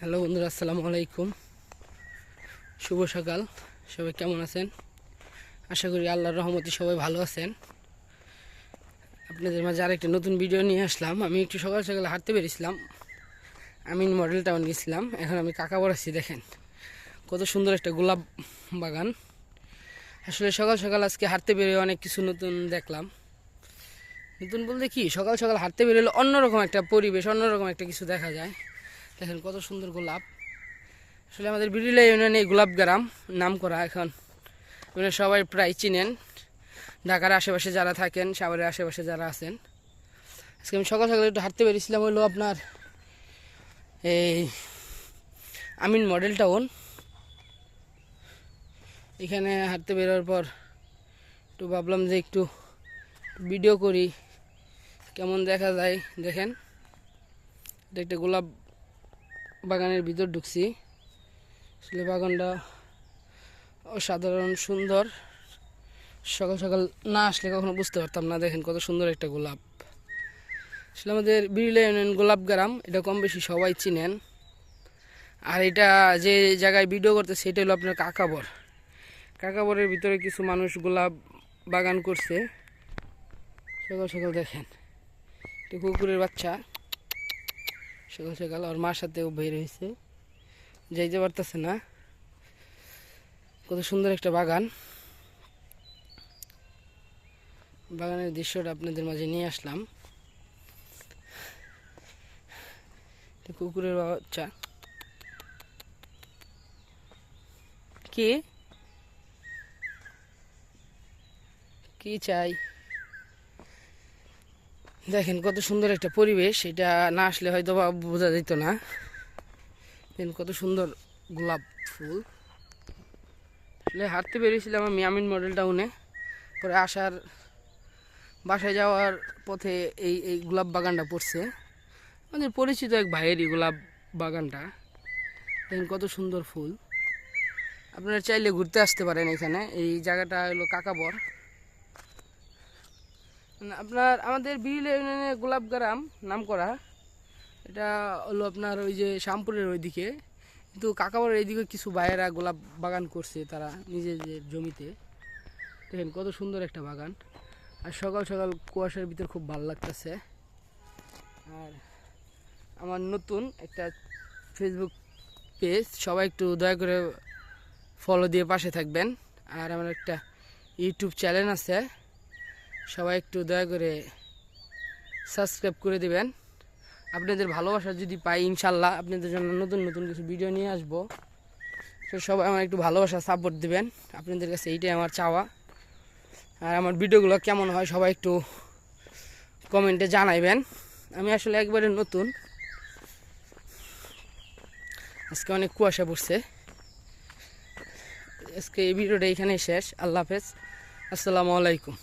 Hello বন্ধুরা, আসসালামু আলাইকুম। শুভ সকাল। সবাই কেমন আছেন? আশা করি আল্লাহর রহমতে সবাই ভালো আছেন। আপনাদের মাঝে আরেকটা নতুন ভিডিও নিয়ে আসলাম। আমি একটু সকাল সকাল হাঁটতে বেরিয়েছিলাম। আমি মডেল টাউন গেছিলাম। এখন আমি কাকা বড়াচ্ছি দেখেন। কত সুন্দর একটা গোলাপ বাগান। আসলে সকাল সকাল আজকে হাঁটতে বেরিয়ে অনেক কিছু নতুন দেখলাম। নতুন বলতে কি, সকাল সকাল হাঁটতে বেরোলে অন্যরকম একটা পরিবেশ, অন্যরকম একটা কিছু দেখা যায়। দেখেন কত সুন্দর গোলাপ। আসলে আমাদের বিড়িলা ইউনিয়নে গোলাপ গ্রাম নাম করা এখন মানে সবাই প্রায় চিনেন। ঢাকার আশেপাশে যারা থাকেন সাভারের আশেপাশে যারা আছেন। আজকে আমি সকাল সকাল একটু হাঁটতে বেরিয়েছিলাম, হলো আপনার এই আমিন মডেল টাউন। এখানে হাঁটতে বেরোর পর একটু ভাবলাম যে একটু ভিডিও করি, কেমন দেখা যায়। দেখেন, এটা একটা গোলাপ বাগানের ভিতর ঢুকছি। আসলে বাগানটা অসাধারণ, সুন্দর। সকাল সকাল না আসলে কখনো বুঝতে পারতাম না, দেখেন কত সুন্দর একটা গোলাপ। আসলে আমাদের বিড়লা ইউনিয়ন গোলাপ গ্রাম, এটা কম বেশি সবাই চিনেন। আর এটা যে জায়গায় ভিডিও করতে সেটা হলো আপনার কাকাবর। কাকাবরের ভিতরে কিছু মানুষ গোলাপ বাগান করছে। সকাল সকাল দেখেন কুকুরের বাচ্চা। সকাল সকাল ওর মার সাথেও বের হয়েছে। যাইতে পারতেছে না। কত সুন্দর একটা বাগান। বাগানের দৃশ্যটা আপনাদের মাঝে নিয়ে আসলাম। কুকুরের বাচ্চা। কি? কি চাই? দেখেন কত সুন্দর একটা পরিবেশ, এটা না আসলে হয়তো বা বোঝা যেত না। দেখেন কত সুন্দর গোলাপ ফুল। আসলে হাঁটতে বেরিয়েছিলাম আমি আমিন মডেল টাউনে। পরে আসার বাসায় যাওয়ার পথে এই এই গোলাপ বাগানটা পড়ছে। আমাদের পরিচিত এক ভাইয়েরই গোলাপ বাগানটা। দেখেন কত সুন্দর ফুল। আপনারা চাইলে ঘুরতে আসতে পারেন এখানে। এই জায়গাটা হলো কাকাবর। আপনার আমাদের বিল ইউনিয়নে গোলাপ গ্রাম নাম করা। এটা হলো আপনার ওই যে শ্যামপুরের ওইদিকে। কিন্তু কাকাবার এইদিকে কিছু ভাইয়েরা গোলাপ বাগান করছে তারা নিজেদের জমিতে। দেখেন কত সুন্দর একটা বাগান। আর সকাল সকাল কুয়াশার ভিতর খুব ভালো লাগতেছে। আর আমার নতুন একটা ফেসবুক পেজ সবাই একটু দয়া করে ফলো দিয়ে পাশে থাকবেন। আর আমার একটা ইউটিউব চ্যানেল আছে। সবাই একটু দয়া করে সাবস্ক্রাইব করে দিবেন। আপনাদের ভালোবাসা যদি পাই ইনশাল্লাহ আপনাদের জন্য নতুন নতুন কিছু ভিডিও নিয়ে আসব। তো সবাই আমার একটু ভালোবাসা সাপোর্ট দিবেন। আপনাদের কাছে এইটাই আমার চাওয়া। আর আমার ভিডিওগুলো কেমন হয় সবাই একটু কমেন্টে জানাইবেন। আমি আসলে একবারে নতুন। আজকে অনেক কুয়াশা পড়ছে। আজকে এই ভিডিওটা এখানেই শেষ। আল্লাহ হাফেজ। আসসালামু আলাইকুম।